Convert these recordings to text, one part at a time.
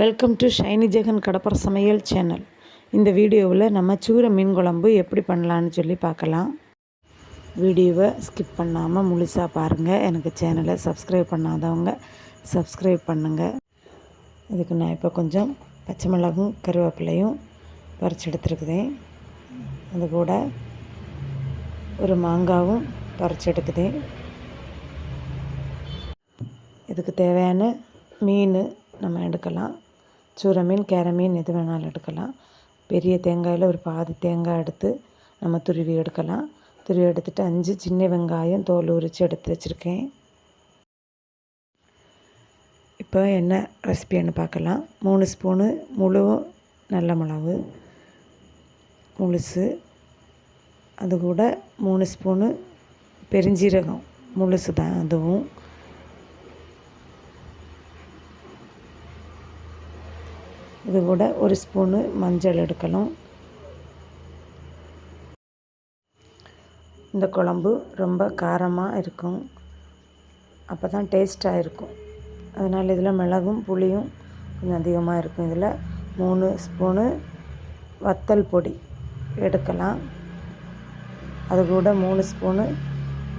Welcome to Saini Jegan கடப்பர சமையல் channel இந்த வீடியோவில் நம்ம சூர மீன் குழம்பு எப்படி பண்ணலான்னு சொல்லி பார்க்கலாம். வீடியோவை ஸ்கிப் பண்ணாமல் முழுசாக பாருங்கள் எனக்கு சேனலை சப்ஸ்கிரைப் பண்ணாதவங்க சப்ஸ்கிரைப் பண்ணுங்கள் இதுக்கு நான் இப்போ கொஞ்சம் பச்சை மிளகும் கருவேப்பிலையும் பறிச்சு எடுத்துருக்குதேன் அது கூட ஒரு மாங்காவும் பறிச்சு எடுக்குதேன் இதுக்கு தேவையான மீன் நம்ம எடுக்கலாம். சூரை மீன் கேர மீன் எது வேணாலும் எடுக்கலாம். பெரிய தேங்காயில் ஒரு பாதி தேங்காய் எடுத்து நம்ம துருவி எடுக்கலாம். துருவி எடுத்துட்டு அஞ்சு சின்ன வெங்காயம் தோல் உரித்து எடுத்து வச்சுருக்கேன். இப்போ என்ன ரெசிபின்னு பார்க்கலாம். மூணு ஸ்பூனு முழு நல்ல மிளகு முழுசு. அது கூட மூணு ஸ்பூனு பெருஞ்சீரகம் முழுசு தான் அதுவும். இது கூட ஒரு ஸ்பூனு மஞ்சள் எடுக்கணும். இந்த குழம்பு ரொம்ப காரமாக இருக்கும். அப்போ தான் டேஸ்ட்டாக இருக்கும். அதனால் இதில் மிளகும் புளியும் கொஞ்சம் அதிகமாக இருக்கும். இதில் மூணு ஸ்பூனு வத்தல் பொடி எடுக்கலாம். அது கூட மூணு ஸ்பூனு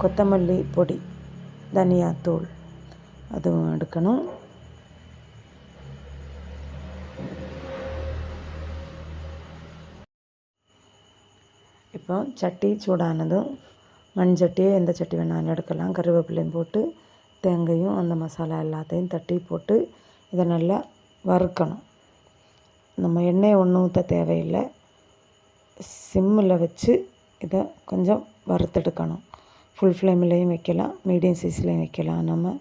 கொத்தமல்லி பொடி தனியாத்தூள் அதுவும் எடுக்கணும். இப்போ சட்டி சூடானதும் மண் சட்டியோ எந்த சட்டி வேணாலும் எடுக்கலாம். கருவேப்பிலையும் போட்டு தேங்காயும் அந்த மசாலா எல்லாத்தையும் தட்டி போட்டு இதை நல்லா வறுக்கணும். நம்ம எண்ணெய் ஒன்றும் ஊற்ற தேவையில்லை. சிம்மில் வச்சு இதை கொஞ்சம் வறுத்தெடுக்கணும். ஃபுல் ஃப்ளேம்லேயும் வைக்கலாம் மீடியம் சைஸ்லேயும் வைக்கலாம். நம்ம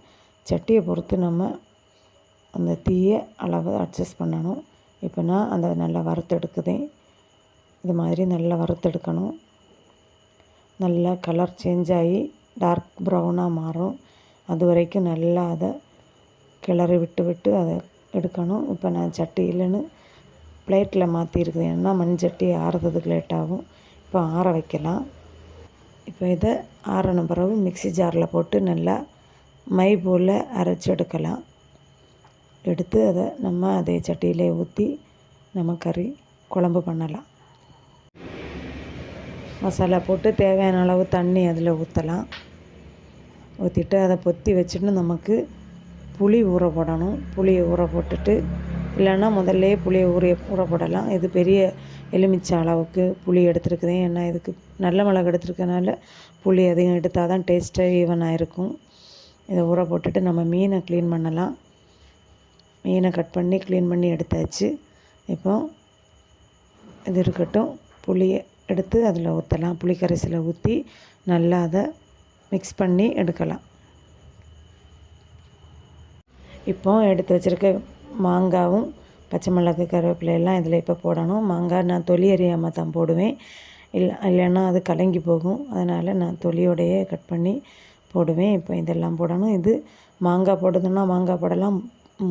சட்டியை பொறுத்து நம்ம அந்த தீயை அளவு அட்ஜஸ்ட் பண்ணணும். இப்போ நான் அந்த நல்லா வறுத்தெடுக்குதேன். இது மாதிரி நல்லா வறுத்தெடுக்கணும். நல்லா கலர் சேஞ்ச் ஆகி டார்க் ப்ரௌனாக மாறும். அது வரைக்கும் நல்லா அதை கிளறி விட்டு விட்டு அதை எடுக்கணும். இப்போ நான் சட்டி இல்லைன்னு பிளேட்டில் மாற்றிருக்குது ஏன்னா மண் சட்டி ஆறுறதுக்கு லேட் ஆகும். இப்போ ஆற வைக்கலாம். இப்போ இதை ஆறின பிறகு மிக்சி ஜாரில் போட்டு நல்லா மை போல் அரைச்சி எடுக்கலாம். எடுத்து அதை நம்ம அதே சட்டியிலே ஊற்றி நம்ம கறி குழம்பு பண்ணலாம். மசாலா போட்டு தேவையான அளவு தண்ணி அதில் ஊற்றலாம். ஊற்றிட்டு அதை பொத்தி வச்சுட்டு நமக்கு புளி ஊற போடணும். புளியை ஊற போட்டுட்டு இல்லைன்னா முதல்லே புளியை ஊற ஊற போடலாம். இது பெரிய எலுமிச்சை அளவுக்கு புளி எடுத்துருக்குதேன் ஏன்னா இதுக்கு நல்ல மிளகு எடுத்துருக்கனால புளி அதிகம் எடுத்தால் தான் டேஸ்ட்டாக ஈவனாக இருக்கும் இதை ஊற போட்டுட்டு நம்ம மீனை க்ளீன் பண்ணலாம். மீனை கட் பண்ணி க்ளீன் பண்ணி எடுத்தாச்சு. இப்போ இது இருக்கட்டும் புளியை எடுத்து அதில் ஊற்றலாம். புளி கரைசலை ஊற்றி நல்லா அதை மிக்ஸ் பண்ணி எடுக்கலாம். இப்போ எடுத்து வச்சுருக்க மாங்காவும் பச்சை மிளகு கருவேப்பிலை எல்லாம் இதில் இப்போ போடணும். மாங்காய் நான் தொலி அறியாமல் தான் போடுவேன். இல்லை இல்லைன்னா அது கலங்கி போகும். அதனால் நான் தொலியோடையே கட் பண்ணி போடுவேன். இப்போ இதெல்லாம் போடணும். இது மாங்காய் போடுதுன்னா மாங்காய் போடலாம்.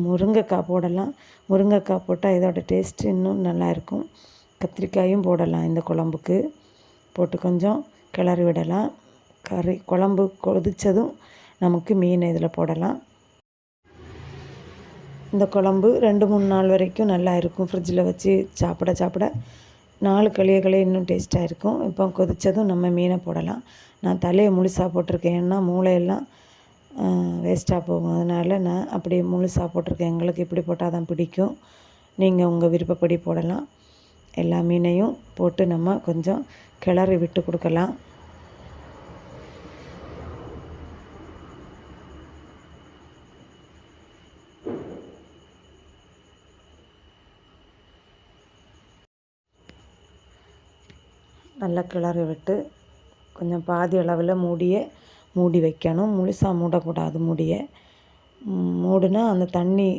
முருங்கைக்காய் போடலாம். முருங்கைக்காய் போட்டால் இதோட டேஸ்ட்டு இன்னும் நல்லா இருக்கும். கத்திரிக்காயும் போடலாம் இந்த குழம்புக்கு. போட்டு கொஞ்சம் கிளறி விடலாம். கறி குழம்பு கொதித்ததும் நமக்கு மீன் இதில் போடலாம். இந்த குழம்பு ரெண்டு மூணு நாள் வரைக்கும் நல்லா இருக்கும். ஃப்ரிட்ஜில் வச்சு சாப்பிட சாப்பிட நாலு களிய இன்னும் டேஸ்ட்டாக இருக்கும். இப்போ கொதித்ததும் நம்ம மீனை போடலாம். நான் தலையை முழுசாக போட்டிருக்கேன். ஏன்னா மூளையெல்லாம் வேஸ்ட்டாக போகும். அதனால் நான் அப்படி முழுசாக போட்டிருக்கேன். எங்களுக்கு இப்படி போட்டால் தான் பிடிக்கும். நீங்கள் உங்கள் விருப்பப்படி போடலாம். எல்லா மீனையும் போட்டு நம்ம கொஞ்சம் கிளறி விட்டு கொடுக்கலாம். நல்லா கிளறி விட்டு கொஞ்சம் பாதி அளவில் மூடிய மூடி வைக்கணும். முழுசாக மூடக்கூடாது மூடிய. மூடினா அந்த தண்ணி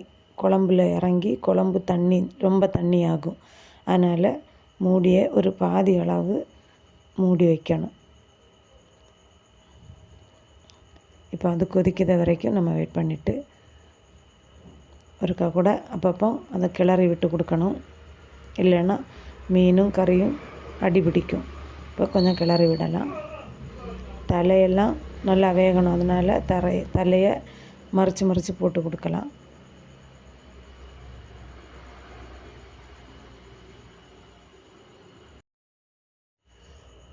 குழம்புல இறங்கி குழம்பு தண்ணி ரொம்ப தண்ணி ஆகும் அதனால் மூடிய ஒரு பாதி அளவு மூடி வைக்கணும். இப்போ அது கொதிக்கிற வரைக்கும் நம்ம வெயிட் பண்ணிவிட்டு ஒருக்கா கூட அப்பப்போ அதை கிளறி விட்டு கொடுக்கணும். இல்லைன்னா மீனும் கறியும் அடி பிடிக்கும். இப்போ கொஞ்சம் கிளறி விடலாம். தலையெல்லாம் நல்லா வேகணும். அதனால் தரை தலையை மறித்து மறித்து போட்டு கொடுக்கலாம்.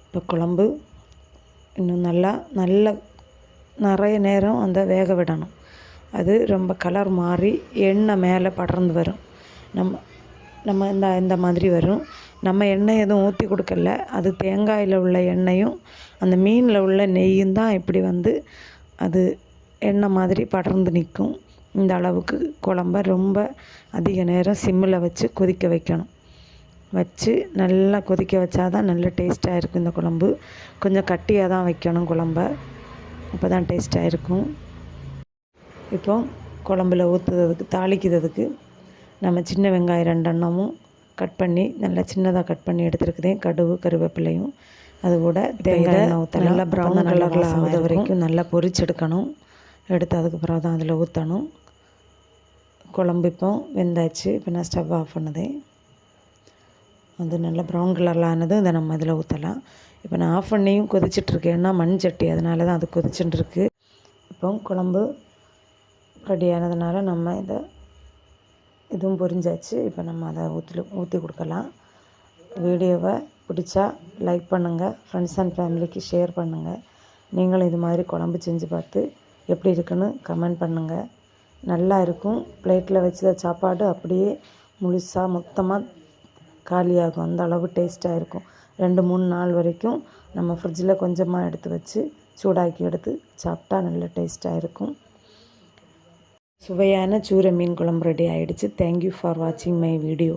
இப்போ குழம்பு இன்னும் நல்லா நல்ல நிறைய நேரம் அந்த வேக விடணும். அது ரொம்ப கலர் மாறி எண்ணெய் மேலே படர்ந்து வரும். நம்ம நம்ம இந்த இந்த மாதிரி வரும். நம்ம எண்ணெய் எதுவும் ஊற்றி கொடுக்கல. அது தேங்காயில் உள்ள எண்ணெயும் அந்த மீனில் உள்ள நெய்யும் தான் இப்படி வந்து அது எண்ணெய் மாதிரி படர்ந்து நிற்கும். இந்த அளவுக்கு குழம்ப ரொம்ப அதிக நேரம் சிம்மில் வச்சு கொதிக்க வைக்கணும். வச்சு நல்லா கொதிக்க வச்சா தான் நல்ல டேஸ்ட்டாக இருக்கும் இந்த குழம்பு. கொஞ்சம் கட்டியாக தான் வைக்கணும் குழம்ப. அப்போ தான் டேஸ்ட்டாக இருக்கும். இப்போ குழம்புல ஊற்றுறதுக்கு தாளிக்கிறதுக்கு நம்ம சின்ன வெங்காயம் ரெண்டெண்ணமும் கட் பண்ணி நல்லா சின்னதாக கட் பண்ணி எடுத்துருக்குதேன் கடுகு கருவேப்பிலையும். அது கூட தேங்காய் நல்லா ப்ரௌன் கலரில் ஆகுது வரைக்கும் நல்லா பொரிச்செடுக்கணும். எடுத்து அதுக்கப்புறம் தான் அதில் ஊற்றணும் குழம்பு இப்போ வெந்தாச்சு. இப்போ நான் ஸ்டவ் ஆஃப் பண்ணதேன் அது நல்லா ப்ரௌன் கலரில் ஆனதும் இதை நம்ம இதில் ஊற்றலாம் இப்போ நான் ஆஃப் பண்ணியும் கொதிச்சிட்ருக்கேன்னா மண் சட்டி அதனால தான் அது கொதிச்சுட்டுருக்கு இப்போ குழம்பு ரெடி ஆனதுனால நம்ம இதை இதுவும் பொரிஞ்சாச்சு. இப்போ நம்ம அதை ஊற்றி ஊற்றி கொடுக்கலாம். வீடியோவை பிடிச்சா லைக் பண்ணுங்கள் ஃப்ரெண்ட்ஸ் அண்ட் ஃபேமிலிக்கு ஷேர் பண்ணுங்கள் நீங்களும் இது மாதிரி குழம்பு செஞ்சு பார்த்து எப்படி இருக்குன்னு கமெண்ட் பண்ணுங்கள் நல்லா இருக்கும். பிளேட்டில் வச்ச சாப்பாடு அப்படியே முழுசாக மொத்தமாக காலியாகும். அந்த அளவு டேஸ்ட்டாக இருக்கும். ரெண்டு மூணு நாள் வரைக்கும் நம்ம ஃப்ரிட்ஜில் கொஞ்சமாக எடுத்து வச்சு சூடாக்கி எடுத்து சாப்பிட்டா நல்ல டேஸ்ட்டாக இருக்கும். சுவையான சூரை மீன் குழம்பு ரெடி ஆகிடுச்சு தேங்க்யூ ஃபார் வாட்சிங் மை வீடியோ